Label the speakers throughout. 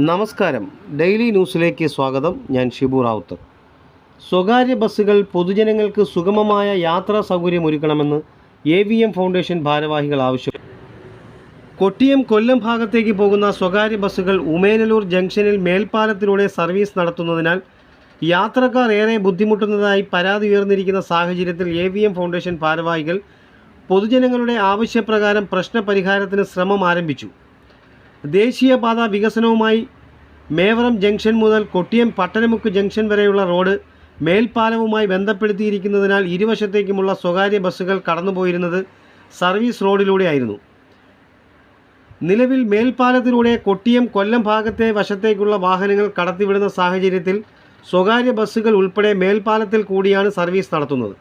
Speaker 1: നമസ്കാരം. ഡെയിലി ന്യൂസിലേക്ക് സ്വാഗതം. ഞാൻ ഷിബു റാവുത്തർ സ്വകാര്യ ബസ്സുകൾ പൊതുജനങ്ങൾക്ക് സുഗമമായ യാത്രാ സൗകര്യം ഒരുക്കണമെന്ന് എ വി എം ഫൗണ്ടേഷൻ ഭാരവാഹികൾ ആവശ്യം. കൊട്ടിയം കൊല്ലം ഭാഗത്തേക്ക് പോകുന്ന സ്വകാര്യ ബസ്സുകൾ ഉമേനലൂർ ജംഗ്ഷനിൽ മേൽപ്പാലത്തിലൂടെ സർവീസ് നടത്തുന്നതിനാൽ യാത്രക്കാർ ഏറെ ബുദ്ധിമുട്ടുന്നതായി പരാതി ഉയർന്നിരിക്കുന്ന സാഹചര്യത്തിൽ എ വി എം ഫൗണ്ടേഷൻ ഭാരവാഹികൾ പൊതുജനങ്ങളുടെ ആവശ്യപ്രകാരം പ്രശ്നപരിഹാരത്തിന് ശ്രമം ആരംഭിച്ചു. ദേശീയപാത വികസനവുമായി മേവറം ജംഗ്ഷൻ മുതൽ കൊട്ടിയം പട്ടണമുക്ക് ജംഗ്ഷൻ വരെയുള്ള റോഡ് മേൽപ്പാലവുമായി ബന്ധപ്പെടുത്തിയിരിക്കുന്നതിനാൽ ഇരുവശത്തേക്കുമുള്ള സ്വകാര്യ ബസ്സുകൾ കടന്നുപോയിരുന്നത് സർവീസ് റോഡിലൂടെയായിരുന്നു. നിലവിൽ മേൽപ്പാലത്തിലൂടെ കൊട്ടിയം കൊല്ലം ഭാഗത്തെ വശത്തേക്കുള്ള വാഹനങ്ങൾ കടത്തിവിടുന്ന സാഹചര്യത്തിൽ സ്വകാര്യ ബസ്സുകൾ ഉൾപ്പെടെ മേൽപ്പാലത്തിൽ കൂടിയാണ് സർവീസ് നടത്തുന്നത്.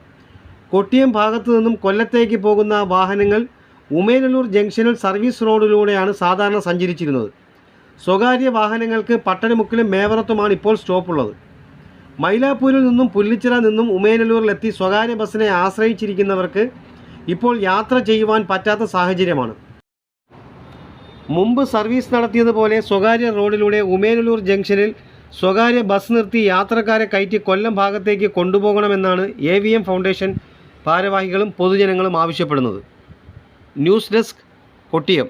Speaker 1: കൊട്ടിയം ഭാഗത്തു നിന്നും കൊല്ലത്തേക്ക് പോകുന്ന വാഹനങ്ങൾ ഉമേനല്ലൂർ ജംഗ്ഷനിൽ സർവീസ് റോഡിലൂടെയാണ് സാധാരണ സഞ്ചരിച്ചിരുന്നത്. സ്വകാര്യ വാഹനങ്ങൾക്ക് പട്ടണമുക്കിലും മേവറത്തുമാണ് ഇപ്പോൾ സ്റ്റോപ്പുള്ളത്. മൈലാപ്പൂരിൽ നിന്നും പുല്ലിച്ചിറ നിന്നും ഉമേനല്ലൂരിലെത്തി സ്വകാര്യ ബസ്സിനെ ആശ്രയിച്ചിരിക്കുന്നവർക്ക് ഇപ്പോൾ യാത്ര ചെയ്യുവാൻ പറ്റാത്ത സാഹചര്യമാണ്. മുമ്പ് സർവീസ് നടത്തിയതുപോലെ സ്വകാര്യ റോഡിലൂടെ ഉമേനല്ലൂർ ജംഗ്ഷനിൽ സ്വകാര്യ ബസ് നിർത്തി യാത്രക്കാരെ കയറ്റി കൊല്ലം ഭാഗത്തേക്ക് കൊണ്ടുപോകണമെന്നാണ് എ വി എം ഫൗണ്ടേഷൻ ഭാരവാഹികളും പൊതുജനങ്ങളും ആവശ്യപ്പെടുന്നത്. News desk Kottiyam